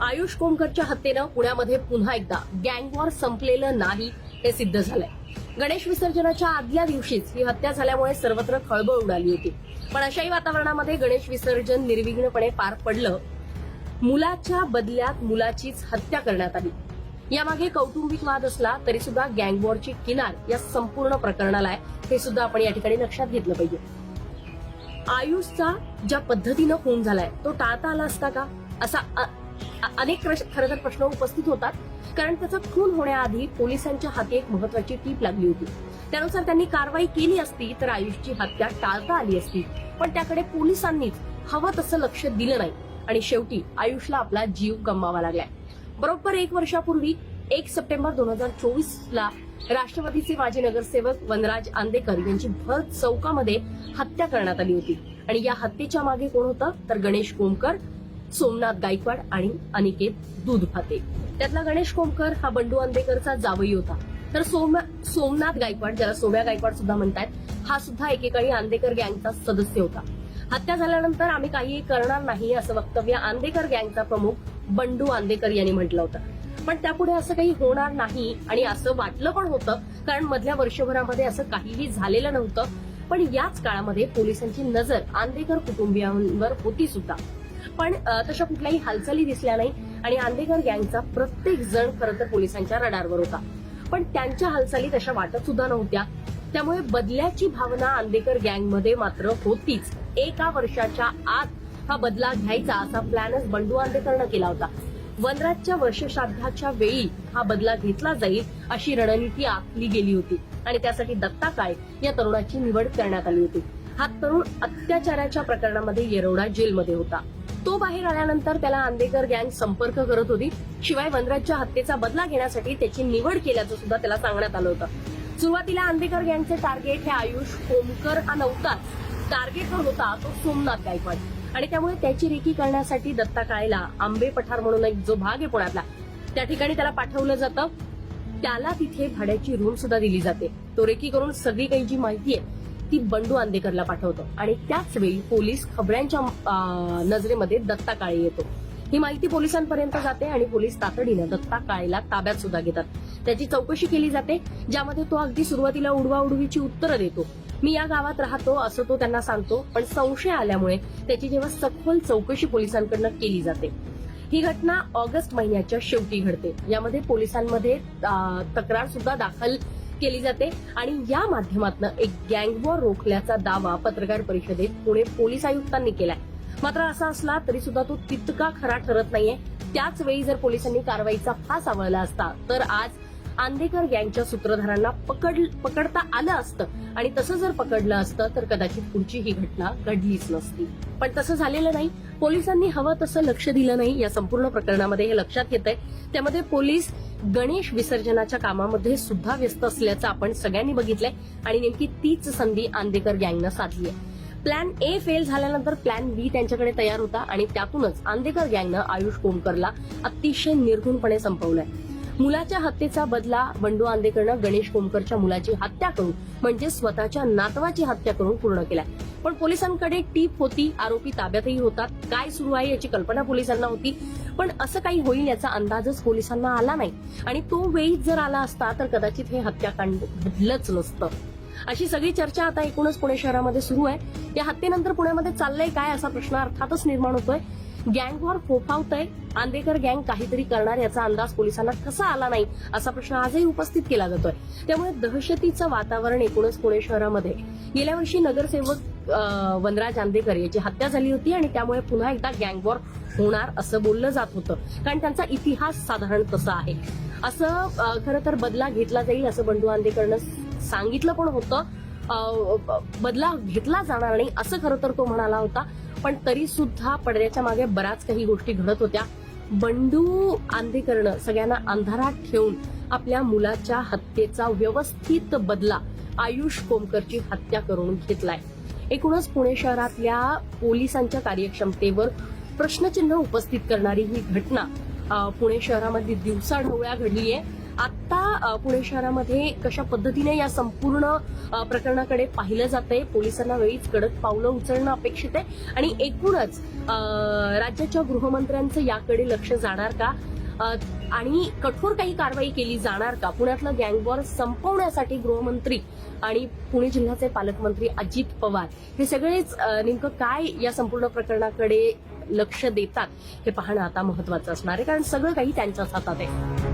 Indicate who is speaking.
Speaker 1: आयुष कोमकरच्या हत्येनं पुण्यामध्ये पुन्हा एकदा गँगवॉर संपलेलं नाही हे सिद्ध झालंय. गणेश विसर्जनाच्या आदल्या दिवशीच ही हत्या झाल्यामुळे सर्वत्र खळबळ उडाली होती. पण अशाही वातावरणामध्ये गणेश विसर्जन निर्विघ्नपणे पार पडलं. मुलाच्या बदल्यात मुलाचीच हत्या करण्यात आली. यामागे कौटुंबिक वाद असला तरी सुद्धा गँगवॉरची किनार या संपूर्ण प्रकरणाला आहे हे सुद्धा आपण या ठिकाणी लक्षात घेतलं पाहिजे. आयुषचा ज्या पद्धतीनं खून झालाय तो टाळता आला असता का? असा अनेक खरं तर प्रश्न उपस्थित होतात. कारण त्याचा खून होण्याआधी पोलिसांच्या हाती एक महत्वाची टीप लागली होती. त्यानुसार त्यांनी कारवाई केली असती तर आयुषची हत्या टाळता आली असती. पण त्याकडे पोलिसांनीच हवं तसं लक्ष दिलं नाही. आणि शेवटी आयुषला आपला जीव गमवावा लागलाय. बरोबर एक वर्षापूर्वी एक सप्टेंबर दोन हजार चोवीस ला राष्ट्रवादीचे माजी नगरसेवक वनराज आंदेकर यांची भर चौकामध्ये हत्या करण्यात आली होती. आणि या हत्येच्या मागे कोण होतं? तर गणेश कोमकर. सोमनाथ गायकवाड आणि अनिकेत दूधभाते त्यातला गणेश कोमकर हा बंडू आंदेकरचा जावई होता. तर सोम सोमनाथ गायकवाड ज्याला सोम्या गायकवाड सुद्धा म्हणतात हा सुद्धा एकेकाळी आंदेकर गँगचा सदस्य होता. हत्या झाल्यानंतर आम्ही काहीही करणार नाही असं वक्तव्य आंदेकर गँगचा प्रमुख बंडू आंदेकर यांनी म्हटलं होतं. पण त्यापुढे असं काही होणार नाही आणि असं वाटलं पण होतं कारण मधल्या वर्षभरामध्ये असं काहीही झालेलं नव्हतं. पण याच काळामध्ये पोलिसांची नजर आंदेकर कुटुंबियांवर होती सुद्धा. पण तशा कुठल्याही हालचाली दिसल्या नाही आणि आंदेकर गँगचा प्रत्येक जण खरं तर पोलिसांच्या रडारवर होता. पण त्यांच्या हालचाली तशा वाटत सुद्धा नव्हत्या. त्यामुळे बदल्याची भावना आंदेकर गँगमध्ये मात्र होतीच. एका वर्षाच्या आत हा बदला घ्यायचा असा प्लॅनच बंडू आंबेकरनं केला होता. वनराजच्या वर्षश्राद्धाच्या वेळी हा बदला घेतला जाईल अशी रणनीती आखली गेली होती आणि त्यासाठी दत्ता काळे या तरुणाची निवड करण्यात आली होती. हा तरुण अत्याचाराच्या प्रकरणामध्ये येरवडा जेलमध्ये होता. तो बाहेर आल्यानंतर त्याला आंदेकर गँग संपर्क करत होती. शिवाय वनराजच्या हत्येचा बदला घेण्यासाठी त्याची निवड केल्याचं सुद्धा त्याला सांगण्यात आलं होतं. सुरुवातीला आंदेकर गँगचे टार्गेट हे आयुष होमकर हा नव्हताच. टार्गेटवर होता तो सोमनाथ गायकवाड. आणि त्यामुळे त्याची रेकी करण्यासाठी दत्ता काळेला आंबे पठार म्हणून एक जो भाग आहे पुण्यातला त्या ठिकाणी त्याला पाठवलं जातं. त्याला तिथे भाड्याची रूम सुद्धा दिली जाते. तो रेकी करून सगळी काही जी माहिती आहे ती बंडू आंदेकरला पाठवतो. आणि त्याच वेळी पोलीस खबऱ्यांच्या नजरेमध्ये दत्ता काळे येतो. ही माहिती पोलिसांपर्यंत जाते आणि पोलीस तातडीनं दत्ता काळेला ताब्यात सुद्धा घेतात. त्याची चौकशी केली जाते ज्यामध्ये तो अगदी सुरुवातीला उडवाउडवीची उत्तरं देतो. मी या गावात राहतो असं तो त्यांना सांगतो पण संशय आल्यामुळे त्याची जेव्हा सखोल चौकशी पोलिसांकडनं केली जाते. ही घटना ऑगस्ट महिन्याच्या शेवटी घडते. यामध्ये पोलिसांमध्ये तक्रार सुद्धा दाखल केली जाते. आणि या माध्यमातून एक गँगवॉर रोखल्याचा दावा पत्रकार परिषदेत पुणे पोलीस आयुक्तांनी केलाय. मात्र असा असला तरी सुद्धा तो तितका खरा ठरत नाहीये. त्याच वेळी जर पोलिसांनी कारवाईचा फास आवळला असता तर आज आंदेकर गँगच्या सूत्रधारांना पकड पकडता आलं असतं. आणि तसं जर पकडलं असतं तर कदाचित पुढची ही घटना घडलीच नसती. पण तसं झालेलं नाही. पोलिसांनी हवं तसं लक्ष दिलं नाही या संपूर्ण प्रकरणामध्ये हे लक्षात येत आहे त्यामध्ये पोलीस गणेश विसर्जनाच्या कामामध्ये सुद्धा व्यस्त असल्याचं आपण सगळ्यांनी बघितलंय आणि नेमकी तीच संधी आंदेकर गँगनं साधली आहे प्लॅन ए फेल झाल्यानंतर प्लॅन बी त्यांच्याकडे तयार होता आणि त्यातूनच आंदेकर गँगनं आयुष कोमकरला अतिशय निर्घुणपणे संपवलंय. मुलाच्या हत्येचा बदला बंडू आंदेकरनं गणेश कोमकरच्या मुलाची हत्या करून म्हणजे स्वतःच्या नातवाची हत्या करून पूर्ण केलाय. पण पोलिसांकडे टीप होती आरोपी ताब्यातही होता काय सुरू आहे याची कल्पना पोलिसांना होती. पण असं काही होईल याचा अंदाजच पोलिसांना आला नाही. आणि तो वेळीच जर आला असता तर कदाचित हे हत्याकांड घडलंच नसतं. अशी सगळी चर्चा आता एकूणच पुणे शहरामध्ये सुरू आहे. या हत्येनंतर पुण्यामध्ये चाललंय काय असा प्रश्न अर्थातच निर्माण होतोय. गँगवॉर फोफावतय. आंदेकर गँग काहीतरी करणार याचा अंदाज पोलिसांना कसा आला नाही असा प्रश्न आजही उपस्थित केला जातोय. त्यामुळे दहशतीचं वातावरण एकूणच पुणे शहरामध्ये. गेल्या वर्षी नगरसेवक वनराज आंदेकर याची हत्या झाली होती आणि त्यामुळे पुन्हा एकदा गँगवॉर होणार असं बोललं जात होतं. कारण त्यांचा इतिहास साधारण तसा आहे. असं खरं तर बदला घेतला जाईल असं बंडू आंदेकरनं सांगितलं पण होतं. बदला घेतला जाणार नाही असं खरं तर तो म्हणाला होता. पण तरी सुद्धा पडद्याच्या मागे बऱ्याच काही गोष्टी घडत होत्या. बंडू आंदेकरनं सगळ्यांना अंधारात ठेवून आपल्या मुलाच्या हत्येचा व्यवस्थित बदला आयुष कोमकरची हत्या करून घेतलाय. एकूणच पुणे शहरातल्या पोलिसांच्या कार्यक्षमतेवर प्रश्नचिन्ह उपस्थित करणारी ही घटना पुणे शहरामध्ये दिवसाढवळ्या घडलीय. आता पुणे शहरामध्ये कशा पद्धतीने या संपूर्ण प्रकरणाकडे पाहिलं जातंय? पोलिसांना वेळीच कडक पावलं उचलणं अपेक्षित आहे. आणि एकूणच राज्याच्या गृहमंत्र्यांचं याकडे लक्ष जाणार का? आणि कठोर काही कारवाई केली जाणार का? पुण्यातलं गँगवॉर संपवण्यासाठी गृहमंत्री आणि पुणे जिल्ह्याचे पालकमंत्री अजित पवार हे सगळेच नेमकं काय या संपूर्ण प्रकरणाकडे लक्ष देतात हे पाहणं आता महत्वाचं असणार आहे. कारण सगळं काही त्यांच्याच हातात आहे.